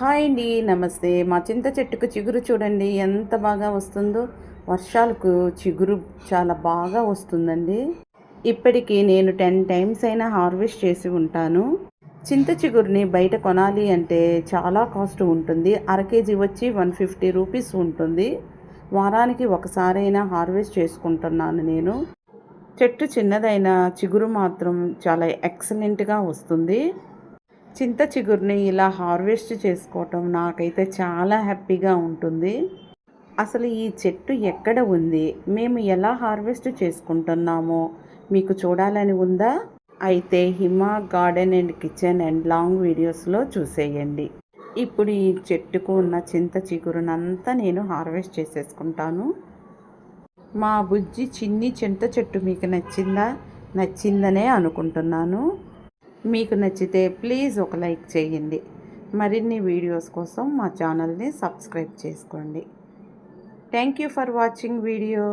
Hi అండి నమస్తే. మా చింత చెట్టుకు చిగురు చూడండి ఎంత బాగా వస్తుందో. వర్షాలకు చిగురు చాలా బాగా వస్తుందండి. ఇప్పటికి నేను టెన్ టైమ్స్ అయినా హార్వెస్ట్ చేసి ఉంటాను. చింత చిగురుని బయట కొనాలి అంటే చాలా కాస్ట్ ఉంటుంది. అర కేజీ వచ్చి వన్ ఫిఫ్టీ రూపీస్ ఉంటుంది. వారానికి ఒకసారైనా హార్వెస్ట్ చేసుకుంటున్నాను నేను. చెట్టు చిన్నదైన చిగురు మాత్రం చాలా ఎక్సలెంట్గా వస్తుంది. చింత చిగురిని ఇలా హార్వెస్ట్ చేసుకోవటం నాకైతే చాలా హ్యాపీగా ఉంటుంది. అసలు ఈ చెట్టు ఎక్కడ ఉంది? మేము ఎలా హార్వెస్ట్ చేసుకుంటున్నామో మీకు చూడాలని ఉందా? అయితే Hima garden and kitchen and long వీడియోస్లో చూసేయండి. ఇప్పుడు ఈ చెట్టుకు ఉన్న చింత చిగురునంతా నేను హార్వెస్ట్ చేసేసుకుంటాను. మా బుజ్జి చిన్ని చింత చెట్టు మీకు నచ్చిందా? నచ్చిందనే అనుకుంటున్నాను. మీకు నచ్చితే ప్లీజ్ ఒక లైక్ చేయండి. మరిన్ని వీడియోస్ కోసం మా ఛానల్ని సబ్స్క్రైబ్ చేసుకోండి. Thank you for watching video